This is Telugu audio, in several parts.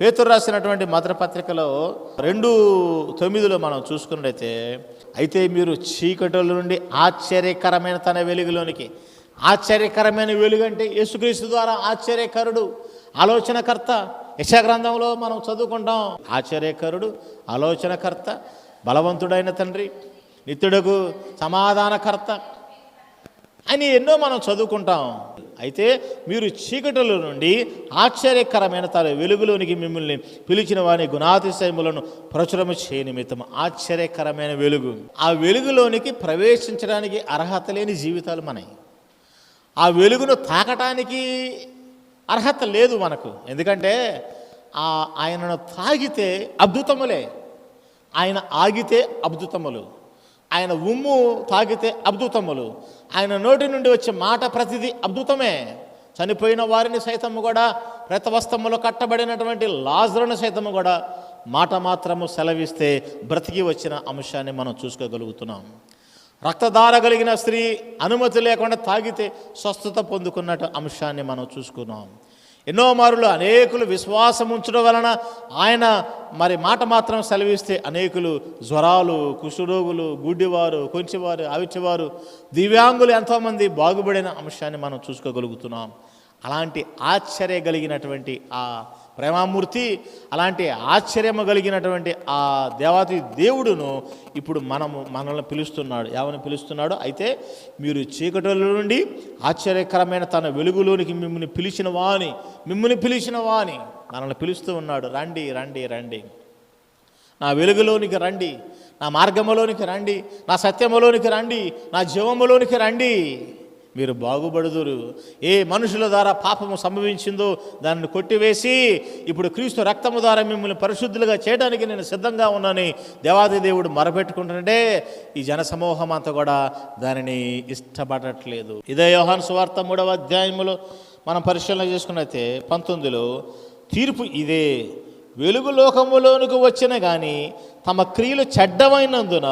పేతురు రాసినటువంటి మధుర పత్రికలో రెండు తొమ్మిదిలో మనం చూసుకున్నట్టయితే అయితే మీరు చీకటిలో నుండి ఆశ్చర్యకరమైన తన వెలుగులోనికి ఆశ్చర్యకరమైన వెలుగు అంటే యేసుక్రీస్తు ద్వారా ఆశ్చర్యకరుడు ఆలోచనకర్త. యశగ్రంథంలో మనం చదువుకుంటాం ఆశ్చర్యకరుడు ఆలోచనకర్త బలవంతుడైన తండ్రి నిత్యుడకు సమాధానకర్త అని ఎన్నో మనం చదువుకుంటాం. అయితే మీరు చీకటిలో నుండి ఆశ్చర్యకరమైన తన వెలుగులోనికి మిమ్మల్ని పిలిచిన వారి గుణాతిశయములను ప్రచురము చేయ నిమిత్తం ఆశ్చర్యకరమైన వెలుగు. ఆ వెలుగులోనికి ప్రవేశించడానికి అర్హత లేని జీవితాలు మనవి ఆ వెలుగును తాకటానికి అర్హత లేదు మనకు. ఎందుకంటే ఆ ఆయనను తాగితే అద్భుతములే. ఆయన ఆగితే అద్భుతములు. ఆయన ఉమ్ము తాగితే అద్భుతములు. ఆయన నోటి నుండి వచ్చే మాట ప్రతిదీ అద్భుతమే. చనిపోయిన వారిని సైతము కూడా ప్రతవస్తములో కట్టబడినటువంటి లాజరుని సైతము కూడా మాట మాత్రము సెలవిస్తే బ్రతికి వచ్చిన అంశాన్ని మనం చూసుకోగలుగుతున్నాం. రక్తధార కలిగిన స్త్రీ అనుమతి లేకుండా తాగితే స్వస్థత పొందుకున్నట్టు అంశాన్ని మనం చూసుకున్నాం. ఎన్నో మారులు అనేకులు విశ్వాసం ఉంచడం వలన ఆయన మరి మాట మాత్రం సెలవిస్తే అనేకులు జ్వరాలు కుష్ఠరోగులు గుడ్డివారు కొంచెవారు ఆవిచ్చేవారు దివ్యాంగులు ఎంతోమంది బాగుపడిన అంశాన్ని మనం చూసుకోగలుగుతున్నాం. అలాంటి ఆశ్చర్య కలిగినటువంటి ఆ ప్రేమామూర్తి అలాంటి ఆశ్చర్యము కలిగినటువంటి ఆ దేవాతి దేవుడును ఇప్పుడు మనము మనల్ని పిలుస్తున్నాడు. ఏమని పిలుస్తున్నాడు? అయితే మీరు చీకటిలో నుండి ఆశ్చర్యకరమైన తన వెలుగులోనికి మిమ్మల్ని పిలిచిన వాని మిమ్మల్ని పిలిచిన వాని మనల్ని పిలుస్తూ ఉన్నాడు. రండి రండి రండి. నా వెలుగులోనికి రండి. నా మార్గములోనికి రండి. నా సత్యములోనికి రండి. నా జీవములోనికి రండి. మీరు బాగుపడుదురు. ఏ మనుషుల ద్వారా పాపము సంభవించిందో దాన్ని కొట్టివేసి ఇప్పుడు క్రీస్తు రక్తము ద్వారా మిమ్మల్ని పరిశుద్ధులుగా చేయడానికి నేను సిద్ధంగా ఉన్నానని దేవాది దేవుడు మరపెట్టుకుంటుంటే ఈ జనసమూహం అంతా కూడా దానిని ఇష్టపడట్లేదు. ఇదే యోహాన్ సువార్త మూడవ అధ్యాయములో మనం పరిశీలన చేసుకున్నైతే పంతొమ్మిదిలో తీర్పు ఇదే. వెలుగు లోకములోనికి వచ్చిన కానీ తమ క్రియలు చెడ్డమైనందున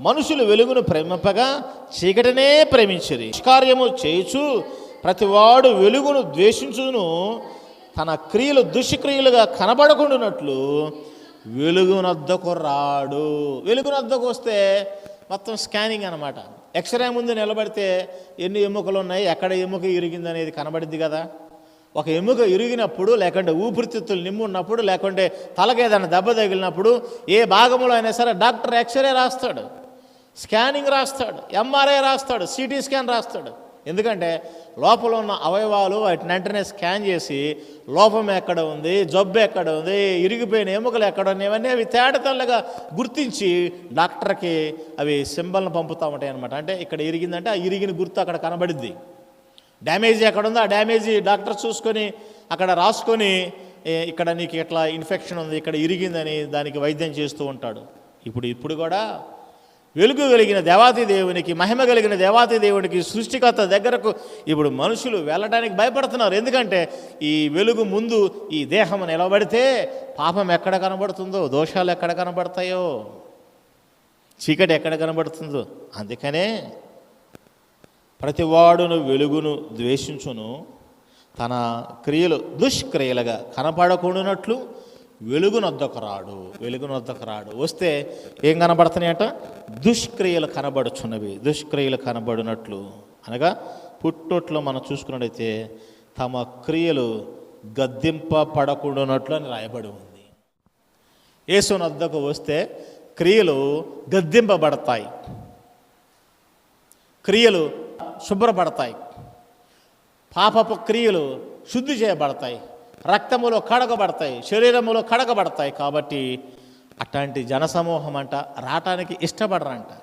మనుషులు వెలుగును ప్రేమింపగా చీకటినే ప్రేమించిరి. నిష్కార్యము చేయుచు ప్రతివాడు వెలుగును ద్వేషించును తన క్రియలు దుష్క్రియలుగా కనబడకుండానట్లు వెలుగునద్దకు రాడు. వెలుగునద్దకు వస్తే మొత్తం స్కానింగ్ అనమాట ఎక్స్రే ముందు నిలబడితే ఎన్ని ఎముకలు ఉన్నాయి ఎక్కడ ఎముక ఇరిగింది అనేది కనబడిద్ది కదా. ఒక ఎముక ఇరిగినప్పుడు లేకుంటే ఊపిరితిత్తులు నిమ్మున్నప్పుడు లేకుంటే తలకు ఏదైనా దెబ్బ తగిలినప్పుడు ఏ భాగంలో అయినా సరే డాక్టర్ ఎక్స్రే రాస్తాడు. స్కానింగ్ రాస్తాడు. ఎంఆర్ఐ రాస్తాడు. సిటీ స్కాన్ రాస్తాడు. ఎందుకంటే లోపల ఉన్న అవయవాలు వాటిని వెంటనే స్కాన్ చేసి లోపం ఎక్కడ ఉంది జబ్బు ఎక్కడ ఉంది ఇరిగిపోయిన ఎముకలు ఎక్కడ ఉన్నాయి ఇవన్నీ అవి తేడతల్లగా గుర్తించి డాక్టర్కి అవి సింబల్ని పంపుతూ ఉంటాయి అనమాట అంటే ఇక్కడ ఇరిగిందంటే ఆ ఇరిగిన గుర్తు అక్కడ కనబడిద్ది. డ్యామేజ్ ఎక్కడ ఉందో ఆ డ్యామేజీ డాక్టర్ చూసుకొని అక్కడ రాసుకొని ఇక్కడ నీకు ఇట్లా ఇన్ఫెక్షన్ ఉంది ఇక్కడ ఇరిగిందని దానికి వైద్యం చేస్తూ ఉంటాడు. ఇప్పుడు ఇప్పుడు కూడా వెలుగు కలిగిన దేవాతి దేవునికి మహిమ కలిగిన దేవాతి దేవునికి సృష్టికర్త దగ్గరకు ఇప్పుడు మనుషులు వెళ్ళడానికి భయపడుతున్నారు. ఎందుకంటే ఈ వెలుగు ముందు ఈ దేహం నిలబడితే పాపం ఎక్కడ కనబడుతుందో దోషాలు ఎక్కడ కనబడతాయో చీకటి ఎక్కడ కనబడుతుందో అందుకనే ప్రతివాడును వెలుగును ద్వేషించును. తన క్రియలు దుష్క్రియలుగా కనపడకుండానట్లు వెలుగునొద్దకు రాడు వెలుగునొద్దకు రాడు వస్తే ఏం కనబడుతున్నాయట? దుష్క్రియలు కనబడుచున్నవి దుష్క్రియలు కనబడినట్లు. అనగా పుట్టొట్లో మనం చూసుకున్నట్టయితే తమ క్రియలు గద్దింపబడకుండానట్లు అని రాయబడి ఉంది. యేసునొద్దకు వస్తే క్రియలు గద్దింపబడతాయి. క్రియలు శుభ్రపడతాయి. పాపపు క్రియలు శుద్ధి చేయబడతాయి. రక్తములో కడగబడతాయి. శరీరములో కడగబడతాయి కాబట్టి అట్లాంటి జనసమూహం అంట రావటానికి ఇష్టపడరంట.